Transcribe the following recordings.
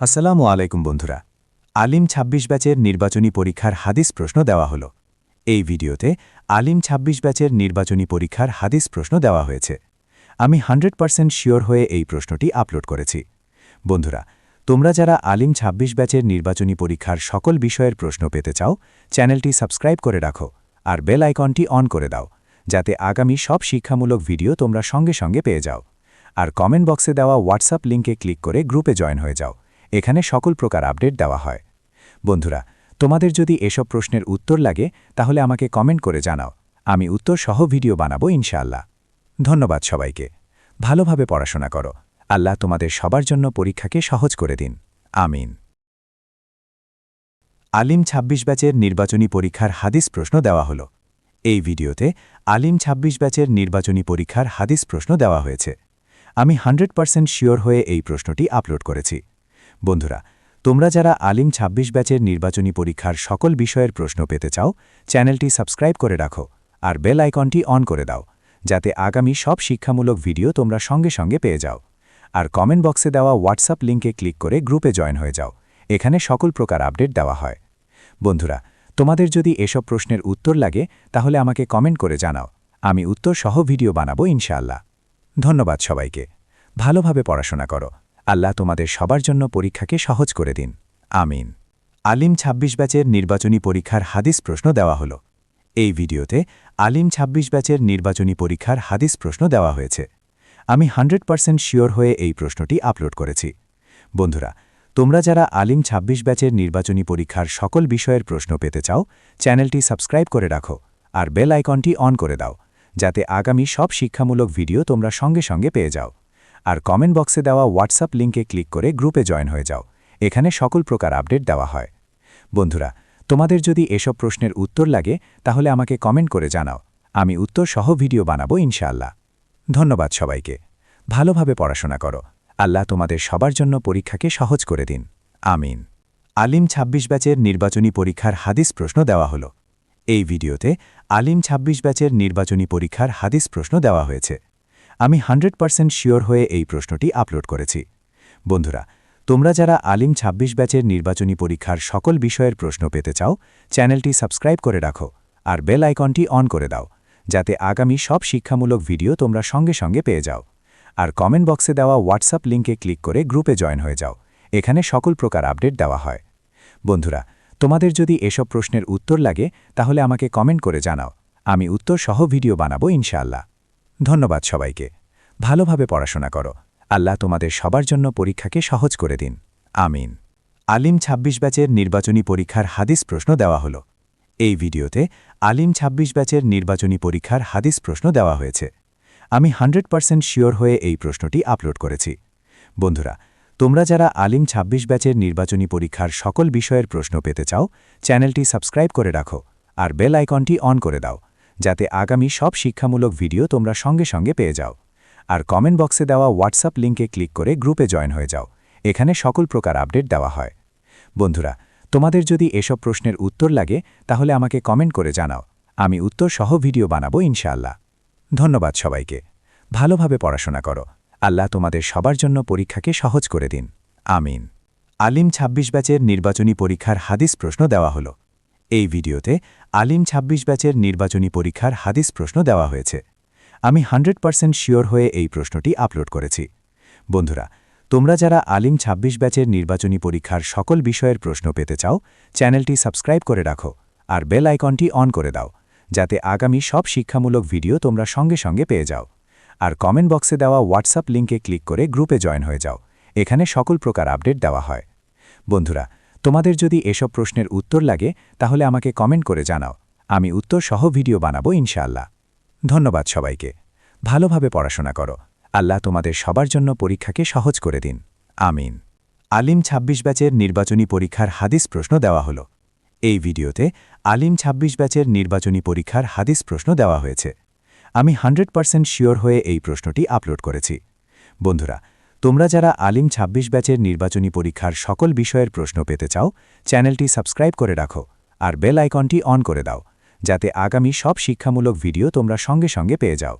আসসালামু আলাইকুম বন্ধুরা। আলিম ২৬ ব্যাচের নির্বাচনী পরীক্ষার হাদিস প্রশ্ন দেওয়া হলো। এই ভিডিওতে আলিম ২৬ ব্যাচের নির্বাচনী পরীক্ষার হাদিস প্রশ্ন দেওয়া হয়েছে। আমি হান্ড্রেড পারসেন্ট শিওর হয়ে এই প্রশ্নটি আপলোড করেছি। বন্ধুরা, তোমরা যারা আলিম ২৬ ব্যাচের নির্বাচনী পরীক্ষার সকল বিষয়ের প্রশ্ন পেতে চাও, চ্যানেলটি সাবস্ক্রাইব করে রাখো আর বেল আইকনটি অন করে দাও, যাতে আগামী সব শিক্ষামূলক ভিডিও তোমরা সঙ্গে সঙ্গে পেয়ে যাও। আর কমেন্ট বক্সে দেওয়া হোয়াটসঅ্যাপ লিঙ্কে ক্লিক করে গ্রুপে জয়েন হয়ে যাও। এখানে সকল প্রকার আপডেট দেওয়া হয়। বন্ধুরা, তোমাদের যদি এসব প্রশ্নের উত্তর লাগে, তাহলে আমাকে কমেন্ট করে জানাও। আমি উত্তর সহ ভিডিও বানাবো ইনশাআল্লাহ। ধন্যবাদ সবাইকে। ভালোভাবে পড়াশোনা করো। আল্লাহ তোমাদের সবার জন্য পরীক্ষাকে সহজ করে দিন। আমিন। আলিম ২৬ ব্যাচের নির্বাচনী পরীক্ষার হাদিস প্রশ্ন দেওয়া হলো। এই ভিডিওতে আলিম ২৬ ব্যাচের নির্বাচনী পরীক্ষার হাদিস প্রশ্ন দেওয়া হয়েছে। আমি হান্ড্রেড পারসেন্ট শিওর হয়ে এই প্রশ্নটি আপলোড করেছি। বন্ধুরা, তোমরা যারা আলিম ২৬ ব্যাচের নির্বাচনী পরীক্ষার সকল বিষয়ের প্রশ্ন পেতে চাও, চ্যানেলটি সাবস্ক্রাইব করে রাখো আর বেল আইকনটি অন করে দাও, যাতে আগামী সব শিক্ষামূলক ভিডিও তোমরা সঙ্গে সঙ্গে পেয়ে যাও। আর কমেন্ট বক্সে দেওয়া হোয়াটসঅ্যাপ লিঙ্কে ক্লিক করে গ্রুপে জয়েন হয়ে যাও, এখানে সকল প্রকার আপডেট দেওয়া হয়। বন্ধুরা, তোমাদের যদি এসব প্রশ্নের উত্তর লাগে, তাহলে আমাকে কমেন্ট করে জানাও, আমি উত্তর সহ ভিডিও বানাবো ইনশাআল্লাহ। ধন্যবাদ সবাইকে, ভালোভাবে পড়াশোনা করো। আল্লাহ তোমাদের সবার জন্য পরীক্ষাকে সহজ করে দিন। আমিন। আলিম ২৬ ব্যাচের নির্বাচনী পরীক্ষার হাদিস প্রশ্ন দেওয়া হলো। এই ভিডিওতে আলিম ২৬ ব্যাচের নির্বাচনী পরীক্ষার হাদিস প্রশ্ন দেওয়া হয়েছে। আমি হান্ড্রেড পারসেন্ট শিওর হয়ে এই প্রশ্নটি আপলোড করেছি। বন্ধুরা, তোমরা যারা আলিম ২৬ ব্যাচের নির্বাচনী পরীক্ষার সকল বিষয়ের প্রশ্ন পেতে চাও, চ্যানেলটি সাবস্ক্রাইব করে রাখো আর বেল আইকনটি অন করে দাও, যাতে আগামী সব শিক্ষামূলক ভিডিও তোমরা সঙ্গে সঙ্গে পেয়ে যাও। আর কমেন্ট বক্সে দেওয়া হোয়াটসঅ্যাপ লিঙ্কে ক্লিক করে গ্রুপে জয়েন হয়ে যাও। এখানে সকল প্রকার আপডেট দেওয়া হয়। বন্ধুরা, তোমাদের যদি এসব প্রশ্নের উত্তর লাগে, তাহলে আমাকে কমেন্ট করে জানাও। আমি উত্তর সহ ভিডিও বানাবো ইনশাআল্লাহ। ধন্যবাদ সবাইকে। ভালোভাবে পড়াশোনা করো। আল্লাহ তোমাদের সবার জন্য পরীক্ষাকে সহজ করে দিন। আমিন। আলিম ২৬ ব্যাচের নির্বাচনী পরীক্ষার হাদিস প্রশ্ন দেওয়া হলো। এই ভিডিওতে আলিম ২৬ ব্যাচের নির্বাচনী পরীক্ষার হাদিস প্রশ্ন দেওয়া হয়েছে। আমি হান্ড্রেড পারসেন্ট শিওর হয়ে এই প্রশ্নটি আপলোড করেছি। বন্ধুরা, তোমরা যারা আলিম ২৬ ব্যাচের নির্বাচনী পরীক্ষার সকল বিষয়ের প্রশ্ন পেতে চাও, চ্যানেলটি সাবস্ক্রাইব করে রাখো আর বেল আইকনটি অন করে দাও, যাতে আগামী সব শিক্ষামূলক ভিডিও তোমরা সঙ্গে সঙ্গে পেয়ে যাও। আর কমেন্ট বক্সে দেওয়া হোয়াটসঅ্যাপ লিঙ্কে ক্লিক করে গ্রুপে জয়েন হয়ে যাও, এখানে সকল প্রকার আপডেট দেওয়া হয়। বন্ধুরা, তোমাদের যদি এসব প্রশ্নের উত্তর লাগে, তাহলে আমাকে কমেন্ট করে জানাও, আমি উত্তর সহ ভিডিও বানাবো ইনশাআল্লাহ। ধন্যবাদ সবাইকে। ভালোভাবে পড়াশোনা করো। আল্লাহ তোমাদের সবার জন্য পরীক্ষাকে সহজ করে দিন। আমিন। আলিম ২৬ ব্যাচের নির্বাচনী পরীক্ষার হাদিস প্রশ্ন দেওয়া হলো। এই ভিডিওতে আলিম ২৬ ব্যাচের নির্বাচনী পরীক্ষার হাদিস প্রশ্ন দেওয়া হয়েছে। আমি হান্ড্রেড পারসেন্ট শিওর হয়ে এই প্রশ্নটি আপলোড করেছি। বন্ধুরা, তোমরা যারা আলিম ২৬ ব্যাচের নির্বাচনী পরীক্ষার সকল বিষয়ের প্রশ্ন পেতে চাও, চ্যানেলটি সাবস্ক্রাইব করে রাখো আর বেল আইকনটি অন করে দাও। যাতে আগামী সব শিক্ষামূলক ভিডিও তোমরা সঙ্গে সঙ্গে পেয়ে যাও। আর কমেন্ট বক্সে দেওয়া হোয়াটসঅ্যাপ লিঙ্কে ক্লিক করে গ্রুপে জয়েন হয়ে যাও। এখানে সকল প্রকার আপডেট দেওয়া হয়। বন্ধুরা, তোমাদের যদি এসব প্রশ্নের উত্তর লাগে, তাহলে আমাকে কমেন্ট করে জানাও। আমি উত্তর সহ ভিডিও বানাবো ইনশাআল্লাহ। ধন্যবাদ সবাইকে। ভালোভাবে পড়াশোনা করো। আল্লাহ তোমাদের সবার জন্য পরীক্ষাকে সহজ করে দিন। আমিন। আলিম ২৬ ব্যাচের নির্বাচনী পরীক্ষার হাদিস প্রশ্ন দেওয়া হলো। এই ভিডিওতে আলিম ২৬ ব্যাচের নির্বাচনী পরীক্ষার হাদিস প্রশ্ন দেওয়া হয়েছে। আমি হান্ড্রেড পারসেন্ট শিওর হয়ে এই প্রশ্নটি আপলোড করেছি। বন্ধুরা, তোমরা যারা আলিম ২৬ ব্যাচের নির্বাচনী পরীক্ষার সকল বিষয়ের প্রশ্ন পেতে চাও, চ্যানেলটি সাবস্ক্রাইব করে রাখো আর বেল আইকনটি অন করে দাও, যাতে আগামী সব শিক্ষামূলক ভিডিও তোমরা সঙ্গে সঙ্গে পেয়ে যাও। আর কমেন্ট বক্সে দেওয়া হোয়াটসঅ্যাপ লিঙ্কে ক্লিক করে গ্রুপে জয়েন হয়ে যাও। এখানে সকল প্রকার আপডেট দেওয়া হয়। বন্ধুরা তোমাদের যদি এসব প্রশ্নের উত্তর লাগে, তাহলে আমাকে কমেন্ট করে জানাও। আমি উত্তর সহ ভিডিও বানাবো, ইনশাআল্লাহ। ধন্যবাদ সবাইকে। ভালোভাবে পড়াশোনা করো। আল্লাহ তোমাদের সবার জন্য পরীক্ষাকে সহজ করে দিন। আমিন। আলিম ২৬ ব্যাচের নির্বাচনী পরীক্ষার হাদিস প্রশ্ন দেওয়া হলো। এই ভিডিওতে আলিম ২৬ ব্যাচের নির্বাচনী পরীক্ষার হাদিস প্রশ্ন দেওয়া হয়েছে। আমি হান্ড্রেড পারসেন্ট শিওর হয়ে এই প্রশ্নটি আপলোড করেছি। বন্ধুরা তোমরা যারা আলিম ২৬ ব্যাচের নির্বাচনী পরীক্ষার সকল বিষয়ের প্রশ্ন পেতে চাও, চ্যানেলটি সাবস্ক্রাইব করে রাখো আর বেল আইকনটি অন করে দাও, যাতে আগামী সব শিক্ষামূলক ভিডিও তোমরা সঙ্গে সঙ্গে পেয়ে যাও।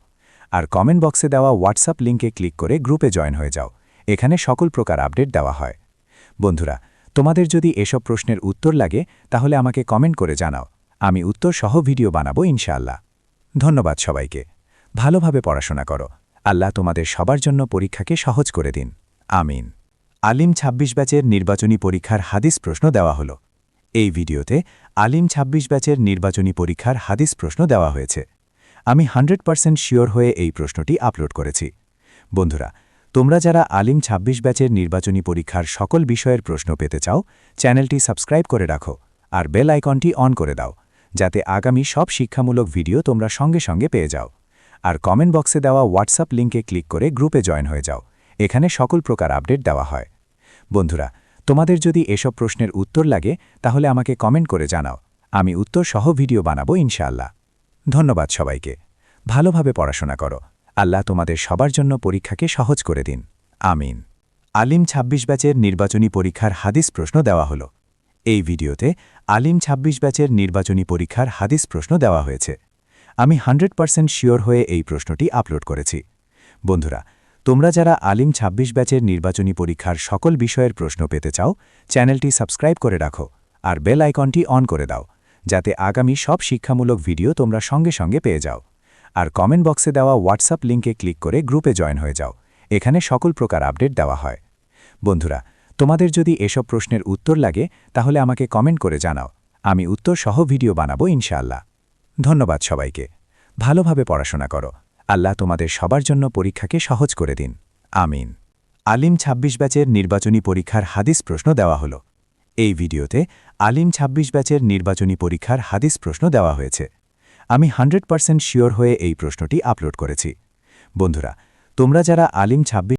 আর কমেন্ট বক্সে দেওয়া হোয়াটসঅ্যাপ লিঙ্কে ক্লিক করে গ্রুপে জয়েন হয়ে যাও, এখানে সকল প্রকার আপডেট দেওয়া হয়। বন্ধুরা, তোমাদের যদি এসব প্রশ্নের উত্তর লাগে, তাহলে আমাকে কমেন্ট করে জানাও, আমি উত্তর সহ ভিডিও বানাবো ইনশাআল্লাহ। ধন্যবাদ সবাইকে। ভালোভাবে পড়াশোনা করো। আল্লাহ তোমাদের সবার জন্য পরীক্ষাকে সহজ করে দিন। আমিন। আলিম ২৬ ব্যাচের নির্বাচনী পরীক্ষার হাদিস প্রশ্ন দেওয়া হলো। এই ভিডিওতে আলিম ২৬ ব্যাচের নির্বাচনী পরীক্ষার হাদিস প্রশ্ন দেওয়া হয়েছে। আমি হান্ড্রেড পার্সেন্ট শিওর হয়ে এই প্রশ্নটি আপলোড করেছি। বন্ধুরা, তোমরা যারা আলিম ২৬ ব্যাচের নির্বাচনী পরীক্ষার সকল বিষয়ের প্রশ্ন পেতে চাও, চ্যানেলটি সাবস্ক্রাইব করে রাখো আর বেল আইকনটি অন করে দাও, যাতে আগামী সব শিক্ষামূলক ভিডিও তোমরা সঙ্গে সঙ্গে পেয়ে যাও। আর কমেন্ট বক্সে দেওয়া হোয়াটসঅ্যাপ লিঙ্কে ক্লিক করে গ্রুপে জয়েন হয়ে যাও। এখানে সকল প্রকার আপডেট দেওয়া হয়। বন্ধুরা, তোমাদের যদি এসব প্রশ্নের উত্তর লাগে, তাহলে আমাকে কমেন্ট করে জানাও। আমি উত্তর সহ ভিডিও বানাবো ইনশাআল্লাহ। ধন্যবাদ সবাইকে। ভালোভাবে পড়াশোনা করো। আল্লাহ তোমাদের সবার জন্য পরীক্ষাকে সহজ করে দিন। আমিন। আলিম ২৬ ব্যাচের নির্বাচনী পরীক্ষার হাদিস প্রশ্ন দেওয়া হলো। এই ভিডিওতে আলিম ২৬ ব্যাচের নির্বাচনী পরীক্ষার হাদিস প্রশ্ন দেওয়া হয়েছে। আমি হান্ড্রেড পার্সেন্ট শিওর হয়ে এই প্রশ্নটি আপলোড করেছি। বন্ধুরা, তোমরা যারা আলিম ২৬ ব্যাচের নির্বাচনী পরীক্ষার সকল বিষয়ের প্রশ্ন পেতে চাও, চ্যানেলটি সাবস্ক্রাইব করে রাখো আর বেল আইকনটি অন করে দাও, যাতে আগামী সব শিক্ষামূলক ভিডিও তোমরা সঙ্গে সঙ্গে পেয়ে যাও। আর কমেন্ট বক্সে দেওয়া হোয়াটসঅ্যাপ লিঙ্কে ক্লিক করে গ্রুপে জয়েন হয়ে যাও, এখানে সকল প্রকার আপডেট দেওয়া হয়। বন্ধুরা, তোমাদের যদি এসব প্রশ্নের উত্তর লাগে, তাহলে আমাকে কমেন্ট করে জানাও, আমি উত্তর সহ ভিডিও বানাবো ইনশাআল্লাহ। ধন্যবাদ সবাইকে। ভালোভাবে পড়াশোনা করো। আল্লাহ তোমাদের সবার জন্য পরীক্ষাকে সহজ করে দিন। আমিন। আলিম ২৬ ব্যাচের নির্বাচনী পরীক্ষার হাদিস প্রশ্ন দেওয়া হলো। এই ভিডিওতে আলিম ২৬ ব্যাচের নির্বাচনী পরীক্ষার হাদিস প্রশ্ন দেওয়া হয়েছে। আমি হান্ড্রেড পার্সেন্ট শিওর হয়ে এই প্রশ্নটি আপলোড করেছি। বন্ধুরা, তোমরা যারা আলিম ২৬